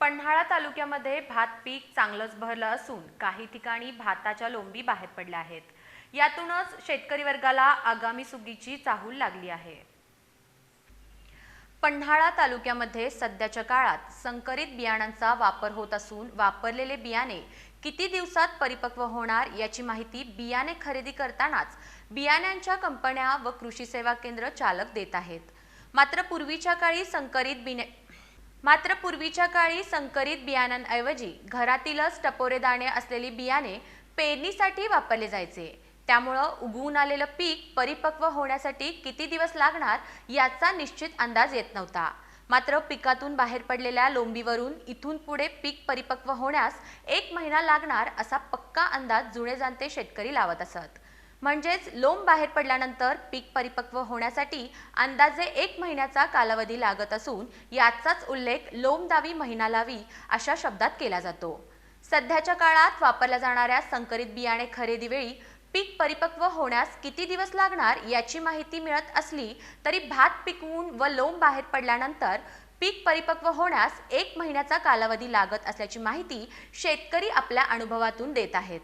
पन्हाळा तालुक्यामध्ये भात पीक चांगलंच भरलं असून काही ठिकाणी भाताच्या लोंबी बाहेर पडल्या आहेत. यातूनच शेतकरी वर्गाला आगामी सुगीची चाहूल लागली आहे. पन्हाळा तालुक्यामध्ये सध्याच्या काळात संकरित बियाणांचा वापर होत असून वापरलेले बियाणे किती दिवसात परिपक्व होणार याची माहिती बियाणे खरेदी करतानाच बियाण्यांच्या कंपन्या व कृषी सेवा केंद्र चालक देत आहेत. मात्र पूर्वीच्या काळी संकरित बिने मात्र पूर्वीच्या काळी संकरित बियाण्यांऐवजी घरातीलच टपोरे दाणे असलेली बियाणे पेरणीसाठी वापरले जायचे. त्यामुळं उगवून आलेलं पीक परिपक्व होण्यासाठी किती दिवस लागणार याचा निश्चित अंदाज येत नव्हता. मात्र पिकातून बाहेर पडलेल्या लोंबीवरून इथून पुढे पीक परिपक्व होण्यास एक महिना लागणार असा पक्का अंदाज जुने जाणते शेतकरी लावत असत. म्हणजेच लोंब बाहेर पडल्यानंतर पीक परिपक्व होण्यासाठी अंदाजे एक महिन्याचा कालावधी लागत असून याचाच उल्लेख लोंबदावी महिना लावी अशा शब्दात केला जातो. सध्याच्या काळात वापरल्या जाणाऱ्या संकरित बियाणे खरेदीवेळी पीक परिपक्व होण्यास किती दिवस लागणार याची माहिती मिळत असली तरी भात पिकवून व लोंब बाहेर पडल्यानंतर पीक परिपक्व होण्यास एक महिन्याचा कालावधी लागत असल्याची माहिती शेतकरी आपल्या अनुभवातून देत आहेत.